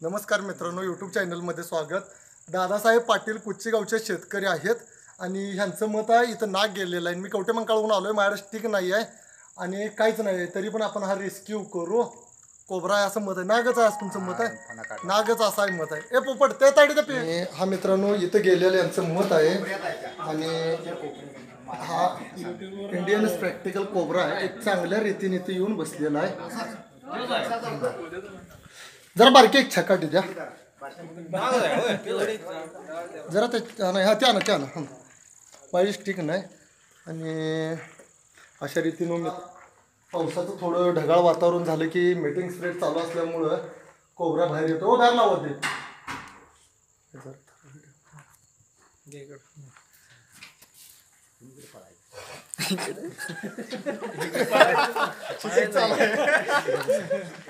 नमस्कार मित्रांनो यूट्यूब चॅनलमध्ये स्वागत. दादासाहेब पाटील कुच्चीगावचे शेतकरी आहेत आणि ह्यांचं मत आहे इथं नाग गेलेलं आहे. मी कवटे मंकाळहून आलो आहे माझ्याकडे स्टिक नाही आहे आणि काहीच नाही आहे तरी पण आपण हा रेस्क्यू करू. कोबरा आहे असं मत आहे. नागच आहे असं तुमचं मत आहे. नागच असं आहे मत आहे. ए पोपट ते ताडी ते पे हा मित्रांनो इथं गेलेलं यांचं मत आहे. आणि हा इंडियन प्रॅक्टिकल कोबरा आहे. एक चांगल्या रीतीने इथे येऊन बसलेला आहे. जरा बारकी एक छकाटी द्या. जरा ते नाही हा त्या ना त्या ना हं. माझी स्टिक नाही. आणि अशा रीतीनं मी पावसाचं थोडं ढगाळ वातावरण झालं की मीटिंग स्प्रेड चालू असल्यामुळं कोबरा बाहेर येतो. ओ दार लावत दे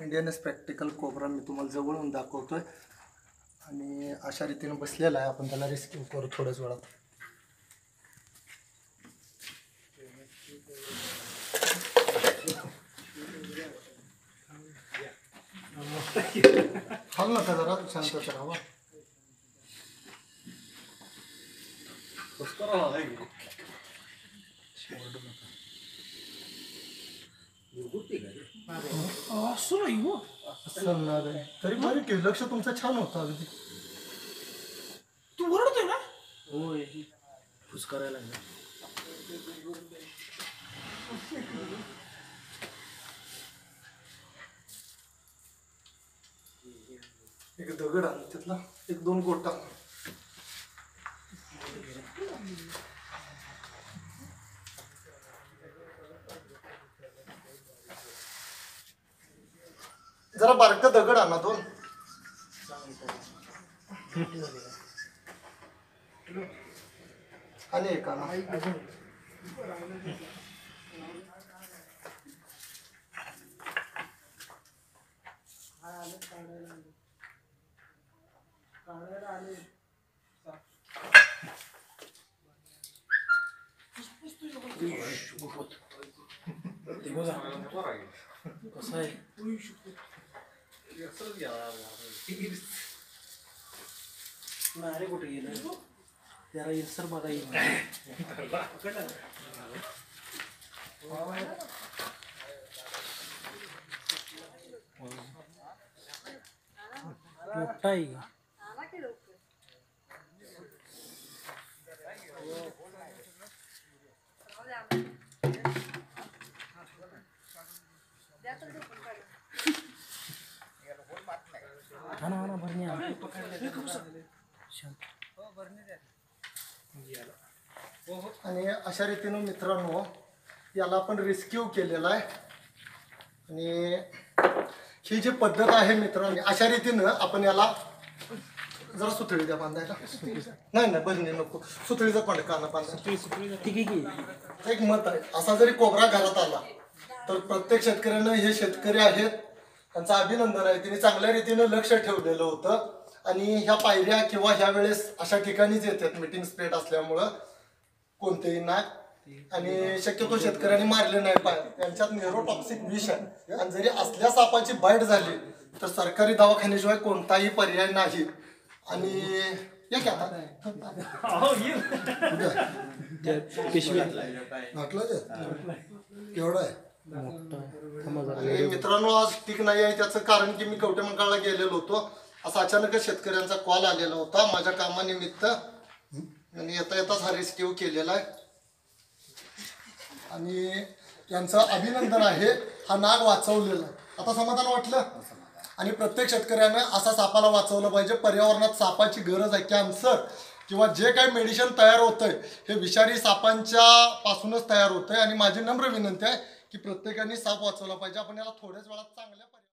इंडियन प्रॅक्टिकल कोबरा मी तुम्हाला जवळून दाखवतोय. आणि अशा रीतीने बसलेला आहे. आपण त्याला रेस्क्यू करू थोड्याच वेळात. हाल नका जरा शांत राहावा सांगणार आहे तरी बरं केलं लक्ष तुमचं छान होतं अगदी तू ओरडतोय ना होय फुसकारायला लागला एक दगड आला त्यातला एक दोन गोटा. जरा बारक दगड आणा दोन. आणि एक आणा. कसं आहे? अरे कुठे गेलं त्याला इरसर बघा येईल मोठा आहे. का? हा ना हा ना भरणी आण. आणि अशा रीतीनं मित्रांनो याला आपण रेस्क्यू केलेला आहे. आणि ही जी पद्धत आहे मित्रांनो अशा रीतीनं आपण याला जरा सुतळी द्या बांधायला. नाही नाही बरं नाही नको. सुतळीचा पडकाना बांधायला. ठीक आहे एक मत आहे. असा जरी कोबरा घरात आला तर प्रत्येक शेतकऱ्यानं हे शेतकरी आहेत त्यांचं अभिनंदन आहे. त्यांनी चांगल्या रीतीनं लक्ष ठेवलेलं होतं. आणि ह्या पायऱ्या किंवा ह्या वेळेस अशा ठिकाणीच येतात मीटिंग स्प्रेड असल्यामुळं. कोणतेही नाग आणि शक्यतो शेतकऱ्यांनी मारले नाही पाय. त्यांच्यात नेरोटॉक्सिक विष आहे. आणि जरी असल्या सापाची बाईट झाली तर सरकारी दवाखान्याशिवाय कोणताही पर्याय नाही. आणि या की आता? पिशवी. केवढं आहे. मित्रांनो आज पीक नाही आहे. त्याचं कारण की मी कवटेमंकाळला गेलेलो होतो. असा अचानकच शेतकऱ्यांचा कॉल आलेला होता माझ्या कामानिमित्त. आणि येता येताच हा रेस्क्यू केलेला आहे. आणि यांचं अभिनंदन आहे. हा नाग वाचवलेला आता समाधान वाटलं? आणि प्रत्येक शेतकऱ्यानं असा सापाला वाचवलं पाहिजे. पर्यावरणात सापाची गरज आहे. कॅन्सर किंवा जे काही मेडिसिन तयार होतंय हे विषारी सापांच्या पासूनच तयार होतंय. आणि माझी नम्र विनंती आहे की प्रत्येकाने साप वाचवला पाहिजे. आपण याला थोड्याच वेळात चांगल्या